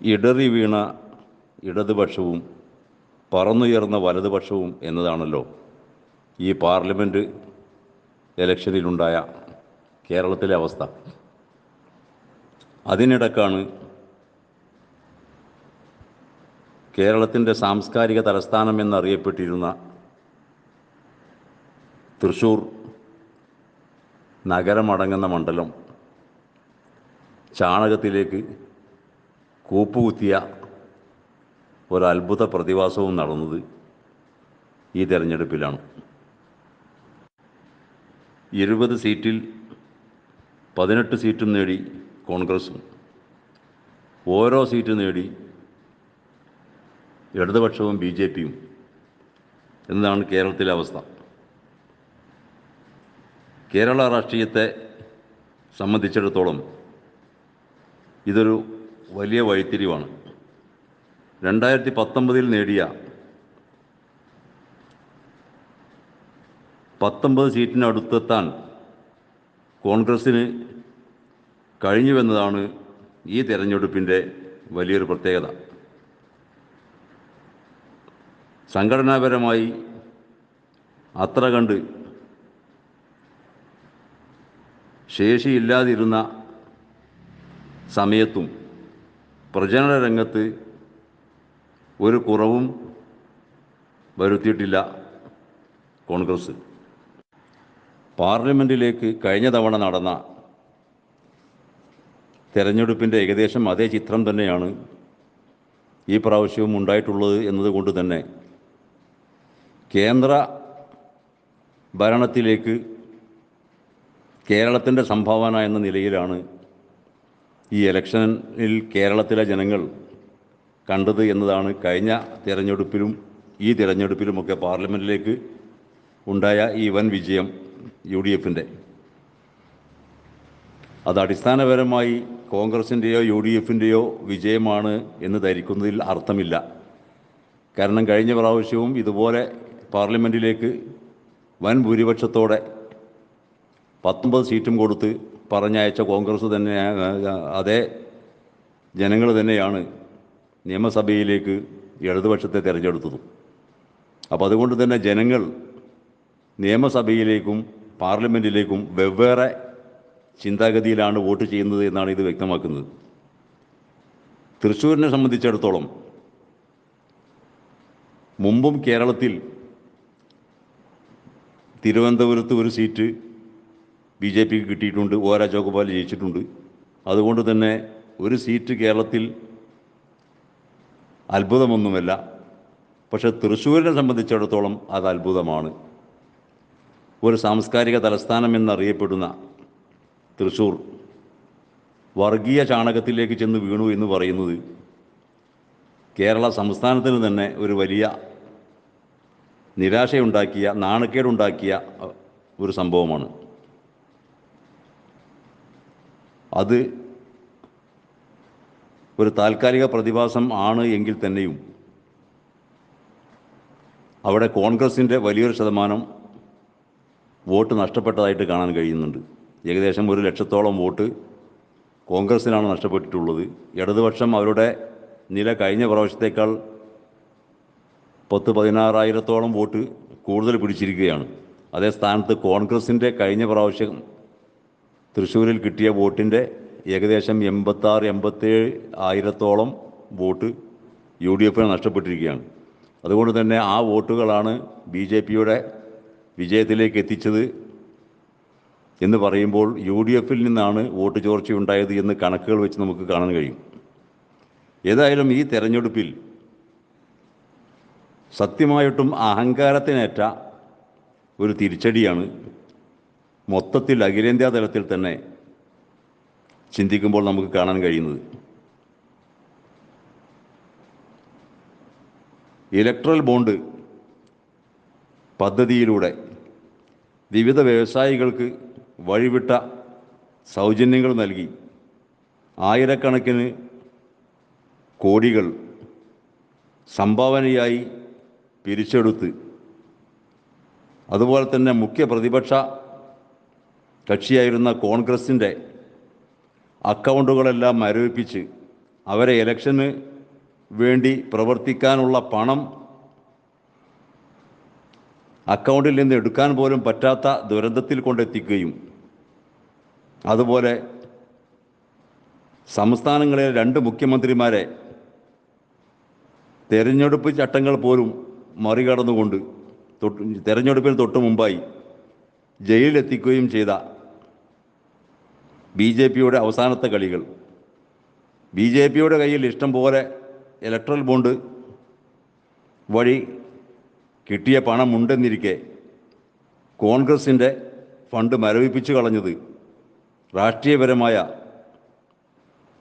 ഇടറി വീണ ഇടതുപക്ഷവും പറന്നുയർന്ന വലതുപക്ഷവും എന്നതാണല്ലോ ഈ പാർലമെന്റ് ഇലക്ഷനിലുണ്ടായ കേരളത്തിലെ അവസ്ഥ. അതിനിടക്കാണ് കേരളത്തിന്റെ സാംസ്കാരിക തലസ്ഥാനം എന്നറിയപ്പെട്ടിരുന്ന തൃശ്ശൂർ നഗരമടങ്ങുന്ന മണ്ഡലം ചാണകത്തിലേക്ക് കൂപ്പുകുത്തിയ ഒരു അത്ഭുത പ്രതിഭാസവും നടന്നത് ഈ തെരഞ്ഞെടുപ്പിലാണ്. ഇരുപത് സീറ്റിൽ പതിനെട്ട് സീറ്റും നേടി കോൺഗ്രസും. ഓരോ സീറ്റ് നേടി ഇടതുപക്ഷവും ബി ജെ പിയും. എന്നതാണ് കേരളത്തിലെ അവസ്ഥ. കേരള രാഷ്ട്രീയത്തെ സംബന്ധിച്ചിടത്തോളം ഇതൊരു വലിയ വഴിത്തിരിവാണ് രണ്ടായിരത്തി പത്തൊമ്പതിൽ നേടിയ പത്തൊമ്പത് സീറ്റിനടുത്തെത്താൻ കോൺഗ്രസ്സിന് കഴിഞ്ഞുവെന്നതാണ് ഈ തെരഞ്ഞെടുപ്പിന്റെ വലിയൊരു പ്രത്യേകത. സംഘടനാപരമായി അത്ര കണ്ട് ശേഷിയില്ലാതിരുന്ന സമയത്തും പ്രചരണ രംഗത്ത് ഒരു കുറവും വരുത്തിയിട്ടില്ല കോൺഗ്രസ്. പാർലമെന്റിലേക്ക് കഴിഞ്ഞ തവണ നടന്ന തെരഞ്ഞെടുപ്പിന്റെ ഏകദേശം അതേ ചിത്രം തന്നെയാണ് ഈ പ്രാവശ്യവും ഉണ്ടായിട്ടുള്ളത് എന്നതുകൊണ്ട് തന്നെ കേന്ദ്ര ഭരണത്തിലേക്ക് കേരളത്തിന്റെ സംഭാവന എന്ന നിലയിലാണ് ഈ ഇലക്ഷനിൽ കേരളത്തിലെ ജനങ്ങൾ കണ്ടത് എന്നതാണ് കഴിഞ്ഞ തിരഞ്ഞെടുപ്പിലും ഈ തിരഞ്ഞെടുപ്പിലുമൊക്കെ പാർലമെന്റിലേക്ക് ഉണ്ടായ ഈ വൻ വിജയം യു ഡി എഫിന്റെ അത് അടിസ്ഥാനപരമായി കോൺഗ്രസിന്റെയോ യു ഡി എഫിന്റെയോ വിജയമാണ് എന്ന് ധരിക്കുന്നതിൽ അർത്ഥമില്ല. കാരണം കഴിഞ്ഞ പ്രാവശ്യവും ഇതുപോലെ പാർലമെന്റിലേക്ക് വൻ ഭൂരിപക്ഷത്തോടെ പത്തൊമ്പത് സീറ്റും കൊടുത്ത് പറഞ്ഞയച്ച കോൺഗ്രസ് തന്നെ അതേ ജനങ്ങൾ തന്നെയാണ് നിയമസഭയിലേക്ക് ഇടതുപക്ഷത്തെ തിരഞ്ഞെടുത്തത്. അപ്പോൾ അതുകൊണ്ട് തന്നെ ജനങ്ങൾ നിയമസഭയിലേക്കും പാർലമെന്റിലേക്കും വെവ്വേറെ ചിന്താഗതിയിലാണ് വോട്ട് ചെയ്യുന്നത് എന്നാണ് ഇത് വ്യക്തമാക്കുന്നത്. തൃശ്ശൂരിനെ സംബന്ധിച്ചിടത്തോളം മുമ്പും കേരളത്തിൽ തിരുവനന്തപുരത്ത് ഒരു സീറ്റ് ബി ജെ പിക്ക് കിട്ടിയിട്ടുണ്ട് ഒ രാജഗോപാൽ ജയിച്ചിട്ടുണ്ട്. അതുകൊണ്ട് തന്നെ ഒരു സീറ്റ് കേരളത്തിൽ അത്ഭുതമൊന്നുമല്ല. പക്ഷേ തൃശ്ശൂരിനെ സംബന്ധിച്ചിടത്തോളം അത് അത്ഭുതമാണ്. ഒരു സാംസ്കാരിക തലസ്ഥാനം എന്നറിയപ്പെടുന്ന തൃശ്ശൂർ വർഗീയ ചാണകത്തിലേക്ക് ചെന്ന് വീണു എന്ന് പറയുന്നത് കേരള സംസ്ഥാനത്തിന് തന്നെ ഒരു വലിയ നിരാശയുണ്ടാക്കിയ നാണക്കേടുണ്ടാക്കിയ ഒരു സംഭവമാണ്. അത് ഒരു താൽക്കാലിക പ്രതിഭാസം ആണ് എങ്കിൽ തന്നെയും അവിടെ കോൺഗ്രസിന്റെ വലിയൊരു ശതമാനം വോട്ട് നഷ്ടപ്പെട്ടതായിട്ട് കാണാൻ കഴിയുന്നുണ്ട്. ഏകദേശം ഒരു ലക്ഷത്തോളം വോട്ട് കോൺഗ്രസിനാണ് നഷ്ടപ്പെട്ടിട്ടുള്ളത്. ഇടതുപക്ഷം അവരുടെ നില കഴിഞ്ഞ പ്രാവശ്യത്തേക്കാൾ പത്ത് പതിനാറായിരത്തോളം വോട്ട് കൂടുതൽ പിടിച്ചിരിക്കുകയാണ്. അതേ സ്ഥാനത്ത് കോൺഗ്രസിന്റെ കഴിഞ്ഞ പ്രാവശ്യം തൃശ്ശൂരിൽ കിട്ടിയ വോട്ടിന്റെ ഏകദേശം എൺപത്താറ് എൺപത്തേഴ് ആയിരത്തോളം വോട്ട് യു ഡി എഫിന് നഷ്ടപ്പെട്ടിരിക്കുകയാണ്. അതുകൊണ്ട് തന്നെ ആ വോട്ടുകളാണ് ബി ജെ പിയുടെ വിജയത്തിലേക്ക് എത്തിച്ചത് എന്ന് പറയുമ്പോൾ യു ഡി എഫിൽ നിന്നാണ് വോട്ട് ചോർച്ചയുണ്ടായത് എന്ന് കണക്കുകൾ വെച്ച് നമുക്ക് കാണാൻ കഴിയും. ഏതായാലും ഈ തെരഞ്ഞെടുപ്പിൽ സത്യമായിട്ടും അഹങ്കാരത്തിനേറ്റ ഒരു തിരിച്ചടിയാണ് മൊത്തത്തിൽ അഖിലേന്ത്യാ തലത്തിൽ തന്നെ ചിന്തിക്കുമ്പോൾ നമുക്ക് കാണാൻ കഴിയുന്നത്. ഇലക്ട്രൽ ബോണ്ട് പദ്ധതിയിലൂടെ വിവിധ വ്യവസായികൾക്ക് വഴിവിട്ട സൗജന്യങ്ങൾ നൽകി ആയിരക്കണക്കിന് കോടികൾ സംഭാവനയായി പിരിച്ചെടുത്ത് അതുപോലെ തന്നെ മുഖ്യ പ്രതിപക്ഷ കക്ഷിയായിരുന്ന കോൺഗ്രസിന്റെ അക്കൗണ്ടുകളെല്ലാം മരവിപ്പിച്ച് അവരെ ഇലക്ഷന് വേണ്ടി പ്രവർത്തിക്കാനുള്ള പണം അക്കൗണ്ടിൽ നിന്ന് എടുക്കാൻ പോലും പറ്റാത്ത ദുരന്തത്തിൽ കൊണ്ടെത്തിക്കുകയും അതുപോലെ സംസ്ഥാനങ്ങളിലെ രണ്ട് മുഖ്യമന്ത്രിമാരെ തെരഞ്ഞെടുപ്പ് ചട്ടങ്ങൾ പോലും മറികടന്നുകൊണ്ട് തൊട്ട് തെരഞ്ഞെടുപ്പിന് തൊട്ട് മുമ്പായി ജയിലിലെത്തിക്കുകയും ചെയ്ത ബി ജെ പിയുടെ അവസാനത്തെ കളികൾ. ബി ജെ പിയുടെ കയ്യിൽ ഇഷ്ടം പോലെ ഇലക്ട്രൽ ബോണ്ട് വഴി കിട്ടിയ പണമുണ്ടെന്നിരിക്കെ കോൺഗ്രസിന്റെ ഫണ്ട് മരവിപ്പിച്ചു കളഞ്ഞത് രാഷ്ട്രീയപരമായ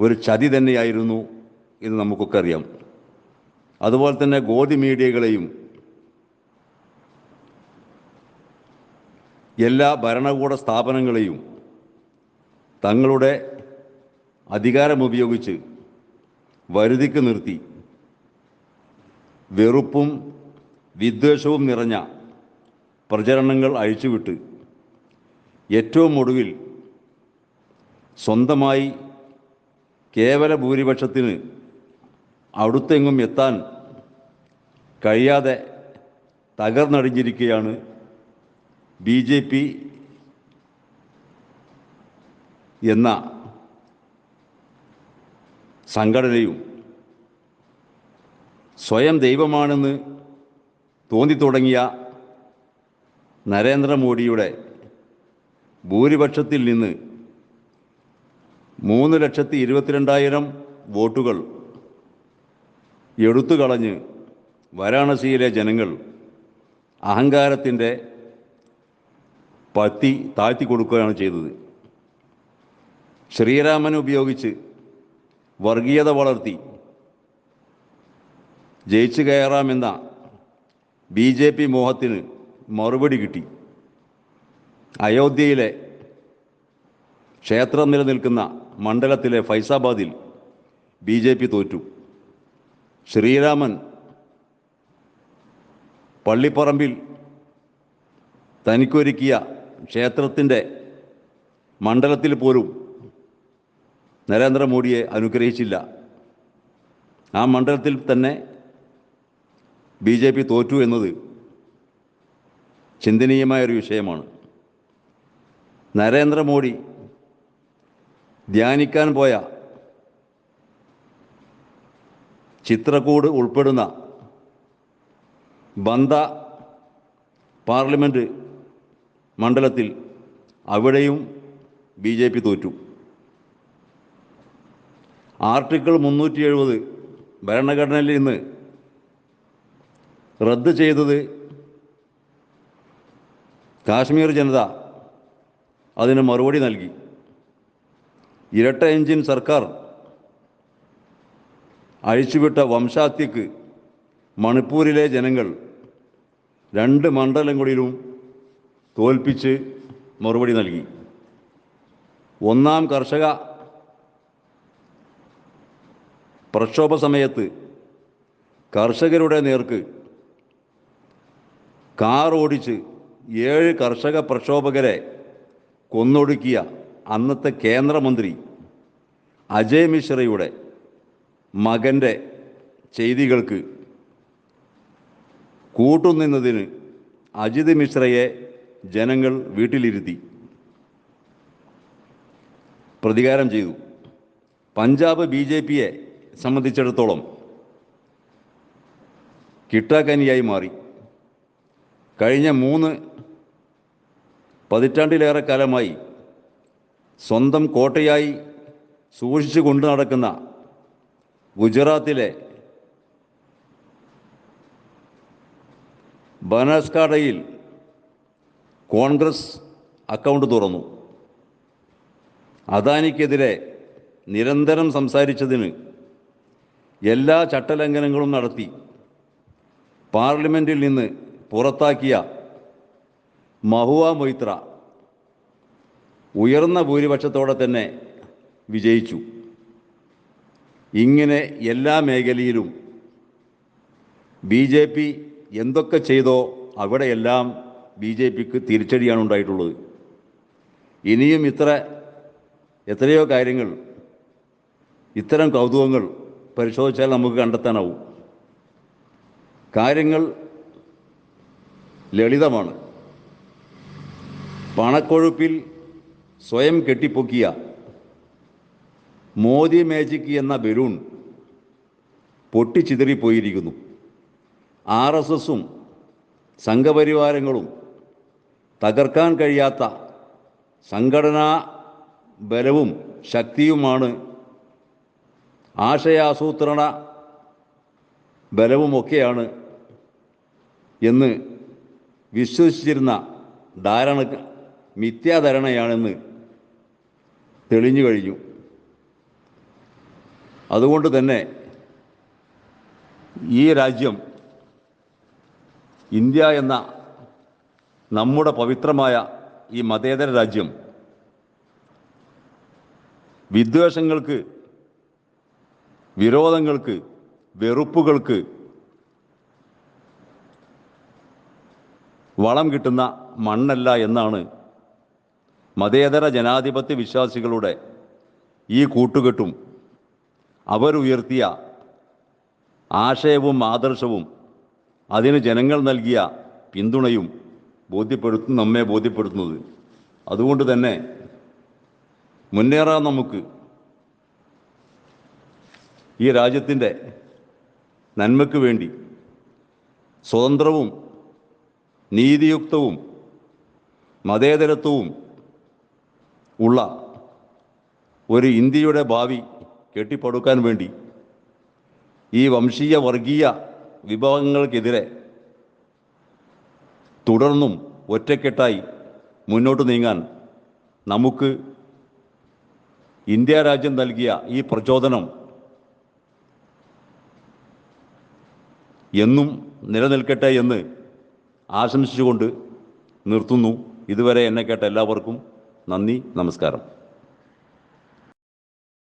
ഒരു ചതി തന്നെയായിരുന്നു എന്ന് നമുക്കൊക്കെ അറിയാം. അതുപോലെ തന്നെ ഗോതി മീഡിയകളെയും എല്ലാ ഭരണകൂട സ്ഥാപനങ്ങളെയും തങ്ങളുടെ അധികാരം ഉപയോഗിച്ച് വരുതിക്ക് നിർത്തി. വെറുപ്പും വിദ്വേഷവും നിറഞ്ഞ പ്രചരണങ്ങൾ അഴിച്ചുവിട്ട് ഏറ്റവും ഒടുവിൽ സ്വന്തമായി കേവല ഭൂരിപക്ഷത്തിന് അടുത്തെങ്ങും എത്താൻ കഴിയാതെ തകർന്നടിഞ്ഞിരിക്കുകയാണ് ബി ജെ പി എന്ന സംഘടനയും സ്വയം ദൈവമാണെന്ന് തോന്നിത്തുടങ്ങിയ നരേന്ദ്രമോദിയുടെ ഭൂരിപക്ഷത്തിൽ നിന്ന് മൂന്ന് ലക്ഷത്തി ഇരുപത്തിരണ്ടായിരം വോട്ടുകൾ എടുത്തു കളഞ്ഞ് വാരാണസിയിലെ ജനങ്ങൾ അഹങ്കാരത്തിന്റെ പത്തി താഴ്ത്തി കൊടുക്കുകയാണ് ചെയ്തത്. ശ്രീരാമൻ ഉപയോഗിച്ച് വർഗീയത വളർത്തി ജയിച്ചു കയറാമെന്ന ബി ജെ പി മോഹത്തിന് മറുപടി കിട്ടി. അയോധ്യയിലെ ക്ഷേത്രം നിലനിൽക്കുന്ന മണ്ഡലത്തിലെ ഫൈസാബാദിൽ ബി ജെ പി തോറ്റു. ശ്രീരാമൻ പള്ളിപ്പറമ്പിൽ തനിക്കൊരുക്കിയ ക്ഷേത്രത്തിന്റെ മണ്ഡലത്തിൽ പോലും നരേന്ദ്രമോദിയെ അനുഗ്രഹിച്ചില്ല. ആ മണ്ഡലത്തിൽ തന്നെ ബി ജെ പി തോറ്റു എന്നത് ചിന്തനീയമായൊരു വിഷയമാണ്. നരേന്ദ്രമോദി ധ്യാനിക്കാൻ പോയ ചിത്രകൂട് ഉൾപ്പെടുന്ന ബന്ദ പാർലമെന്റ് മണ്ഡലത്തിൽ അവിടെയും ബി ജെ പി തോറ്റു. ആർട്ടിക്കിൾ മുന്നൂറ്റി എഴുപത് ഭരണഘടനയിൽ നിന്ന് റദ്ദ് ചെയ്തത് കാശ്മീർ ജനത അതിന് മറുപടി നൽകി. ഇരട്ട എഞ്ചിൻ സർക്കാർ അഴിച്ചുവിട്ട വംശാത്യക്ക് മണിപ്പൂരിലെ ജനങ്ങൾ രണ്ട് മണ്ഡലങ്ങളിലും തോൽപ്പിച്ച് മറുപടി നൽകി. ഒന്നാം കർഷക പ്രക്ഷോഭ സമയത്ത് കർഷകരുടെ നേർക്ക് കാർ ഓടിച്ച് ഏഴ് കർഷക പ്രക്ഷോഭകരെ കൊന്നൊടുക്കിയ അന്നത്തെ കേന്ദ്രമന്ത്രി അജയ് മിശ്രയുടെ മകന്റെ ചെയ്തികൾക്ക് കൂട്ടുനിന്നതിന് അജിത് മിശ്രയെ ജനങ്ങൾ വീട്ടിലിരുത്തി പ്രതികാരം ചെയ്തു. പഞ്ചാബ് ബി ജെ പിയെ സംബന്ധിച്ചിടത്തോളം കിട്ടാക്കനിയായി മാറി. കഴിഞ്ഞ മൂന്ന് പതിറ്റാണ്ടിലേറെ കാലമായി സ്വന്തം കോട്ടയായി സൂക്ഷിച്ചു കൊണ്ടു നടക്കുന്ന ഗുജറാത്തിലെ ബനാസ്കാഡയിൽ കോൺഗ്രസ് അക്കൗണ്ട് തുറന്നു. അദാനിക്കെതിരെ നിരന്തരം സംസാരിച്ചതിന് എല്ലാ ചട്ടലംഘനങ്ങളും നടത്തി പാർലമെന്റിൽ നിന്ന് പുറത്താക്കിയ മഹുവ മൊയ്ത്ര ഉയർന്ന ഭൂരിപക്ഷത്തോടെ തന്നെ വിജയിച്ചു. ഇങ്ങനെ എല്ലാ മേഖലയിലും ബി ജെ പി എന്തൊക്കെ ചെയ്തോ അവിടെയെല്ലാം ബി ജെ പിക്ക് തിരിച്ചടിയാണ് ഉണ്ടായിട്ടുള്ളത്. ഇനിയും ഇത്ര എത്രയോ കാര്യങ്ങൾ ഇത്തരം കൗതുകങ്ങൾ പരിശോധിച്ചാൽ നമുക്ക് കണ്ടെത്താനാവും. കാര്യങ്ങൾ ലളിതമാണ്. പണക്കൊഴുപ്പിൽ സ്വയം കെട്ടിപ്പൊക്കിയ മോദി മാജിക് എന്ന ബലൂൺ പൊട്ടിച്ചിതറിപ്പോയിരിക്കുന്നു. ആർ എസ് എസും സംഘപരിവാരങ്ങളും തകർക്കാൻ കഴിയാത്ത സംഘടനാ ബലവും ശക്തിയുമാണ് ആശയാസൂത്രണ ബലവുമൊക്കെയാണ് എന്ന് വിശ്വസിച്ചിരുന്ന ധാരണ മിഥ്യാധാരണയാണെന്ന് തെളിഞ്ഞു കഴിഞ്ഞു. അതുകൊണ്ട് തന്നെ ഈ രാജ്യം ഇന്ത്യ എന്ന നമ്മുടെ പവിത്രമായ ഈ മതേതര രാജ്യം വിദ്വേഷങ്ങൾക്ക് വിരോധങ്ങൾക്ക് വെറുപ്പുകൾക്ക് വളം കിട്ടുന്ന മണ്ണല്ല എന്നാണ് മതേതര ജനാധിപത്യ വിശ്വാസികളുടെ ഈ കൂട്ടുകെട്ടും അവരുയർത്തിയ ആശയവും ആദർശവും അതിന് ജനങ്ങൾ നൽകിയ പിന്തുണയും ബോധ്യപ്പെടുത്തും നമ്മെ ബോധ്യപ്പെടുത്തുന്നത്. അതുകൊണ്ട് തന്നെ മുന്നേറാൻ നമുക്ക് ഈ രാജ്യത്തിന്റെ നന്മയ്ക്ക് വേണ്ടി സ്വതന്ത്രവും നീതിയുക്തവും മതേതരത്വവും ഉള്ള ഒരു ഇന്ത്യയുടെ ഭാവി കെട്ടിപ്പടുക്കാൻ വേണ്ടി ഈ വംശീയ വർഗീയ വിഭവങ്ങൾക്കെതിരെ തുടർന്നും ഒറ്റക്കെട്ടായി മുന്നോട്ട് നീങ്ങാൻ നമുക്ക് ഇന്ത്യ രാജ്യം നൽകിയ ഈ പ്രചോദനം എന്നും നിലനിൽക്കട്ടെ എന്ന് ആശംസിച്ചുകൊണ്ട് നിർത്തുന്നു. ഇതുവരെ എന്നെ കേട്ട എല്ലാവർക്കും നന്ദി നമസ്കാരം.